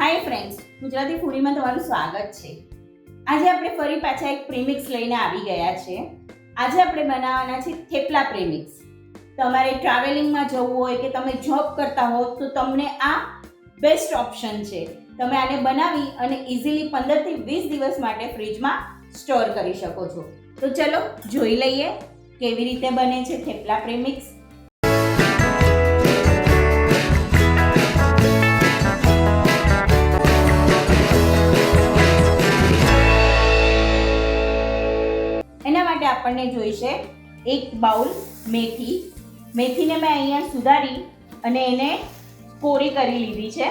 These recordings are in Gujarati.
હાય ફ્રેન્ડ્સ ગુજરાતી ફૂડીમાં તમારું સ્વાગત છે. આજે આપણે ફરી પાછા એક પ્રીમિક્સ લઈને આવી ગયા છે. આજે આપણે બનાવવાના છે થેપલા પ્રીમિક્સ તમારે ટ્રાવેલિંગમાં જવું હોય કે તમે જોબ કરતા હો, તો તમને આ બેસ્ટ ઓપ્શન છે. તમે આને બનાવી અને ઇઝીલી પંદરથી વીસ દિવસ માટે ફ્રીજમાં સ્ટોર કરી શકો છો. તો ચલો જોઈ લઈએ કેવી રીતે બને છે થેપલા પ્રીમિક્સ આપણને જોઈશે. એક બાઉલ મેથી. મેથીને મેં અહીંયા સુધારી અને એને કોરી કરી લીધી છે.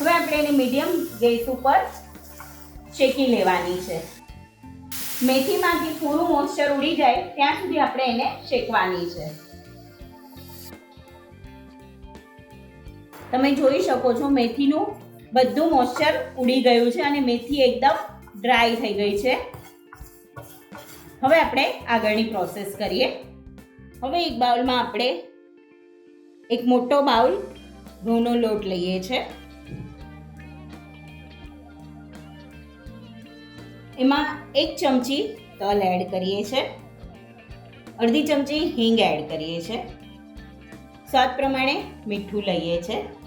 હવે આપણે એને મીડિયમ ગેસ ઉપર શેકી લેવાની છે. મેથીમાંથી થોડું મોઇસ્ચર ઉડી જાય, ત્યાં સુધી આપણે એને શેકવાની છે. તમે જોઈ શકો છો મેથીનું બધું મોઇસ્ચર ઉડી ગયું છે અને મેથી એકદમ ડ્રાય થઈ ગઈ છે. હવે આપણે આગળની પ્રોસેસ કરીએ. હવે એક બાઉલમાં આપણે એક મોટો બાઉલ ઘઉંનો લોટ લઈએ છે. એમાં એક ચમચી તલ એડ કરીએ છે. અડધી ચમચી હિંગ એડ કરીએ છે. સ્વાદ પ્રમાણે મીઠું લઈએ છે.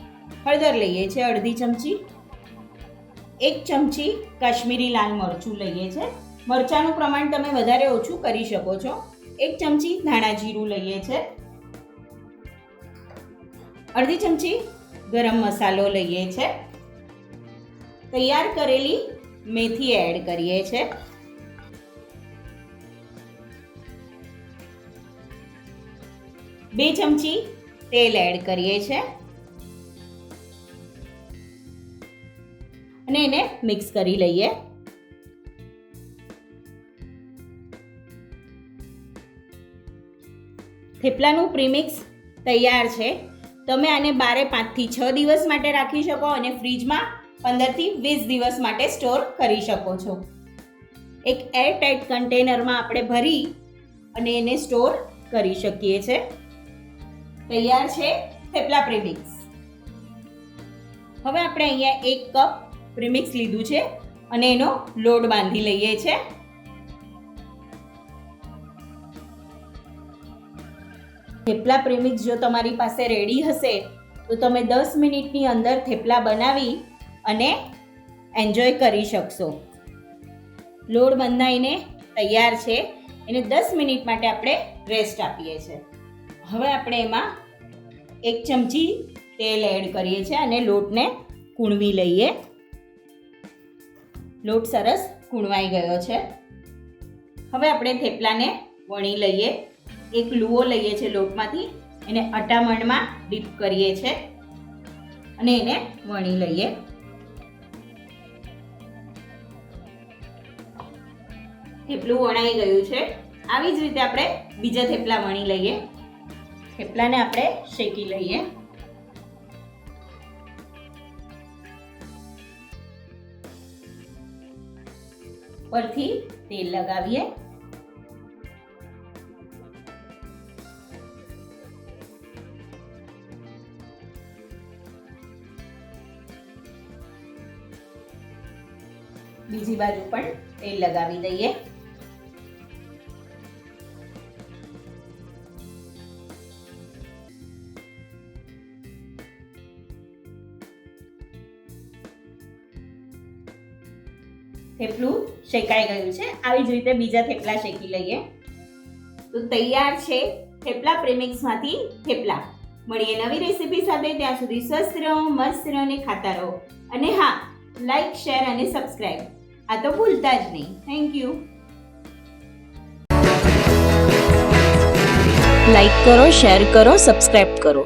હળદર લઈએ છીએ અડધી ચમચી. એક ચમચી કાશ્મીરી લાલ મરચું લઈએ છે. મરચાંનું પ્રમાણ તમે વધારે ઓછું કરી શકો છો. એક ચમચી ધાણા જીરું લઈએ છે. અડધી ચમચી ગરમ મસાલો લઈએ છે. તૈયાર કરેલી મેથી એડ કરીએ છે. બે ચમચી તેલ એડ કરીએ છે. અને એને મિક્સ કરી લઈએ. થેપલાનું પ્રીમિક્સ તૈયાર છે. તમે આને બારે પાંચથી છ દિવસ માટે રાખી શકો અને ફ્રીજમાં પંદરથી વીસ દિવસ માટે સ્ટોર કરી શકો છો. એક એરટાઇટ કન્ટેનરમાં આપણે ભરી અને એને સ્ટોર કરી શકીએ છે. તૈયાર છે થેપલા પ્રીમિક્સ હવે આપણે અહીંયા એક કપ પ્રીમિક્સ લીધું છે અને એનો લોડ બાંધી લઈએ છે. થેપલા પ્રેમિક્સ જો તમારી પાસે રેડી હશે, તો તમે દસ મિનિટની અંદર થેપલા બનાવી અને એન્જોય કરી શકશો. લોડ બંધાઈને તૈયાર છે. એને દસ મિનિટ માટે આપણે રેસ્ટ આપીએ છીએ હવે આપણે એમાં એક ચમચી તેલ એડ કરીએ છીએ અને લોટને કૂણવી લઈએ. લોટ સરસ કૂણવાઈ ગયો છે. હવે આપણે થેપલાને વણી લઈએ. એક લુઓ લઈએ છીએ લોટમાંથી, એને અટામણમાં ડીપ કરીએ છીએ અને એને વણી લઈએ. થેપલું વણાઈ ગયું છે. આવી જ રીતે આપણે બીજા થેપલા વણી લઈએ. થેપલાને આપણે શેકી લઈએ. પરથી તેલ લગાવીએ. બીજી બાજુ પણ તેલ લગાવી દઈએ. થેપલું શેકાઈ ગયું છે. આવી જ રીતે બીજા થેપલા શેકી લઈએ. તો તૈયાર છે થેપલા પ્રેમિક્સમાંથી થેપલા. મળીએ નવી રેસીપી સાથે. ત્યાં સુધી સ્વસ્થ રહો, મસ્ત રહો અને ખાતા રહો. અને હા લાઈક શેર અને સબસ્ક્રાઈબ આ તો ભૂલતા જ નહીં. થેન્ક યુ લાઈક કરો શેર કરો સબસ્ક્રાઈબ કરો.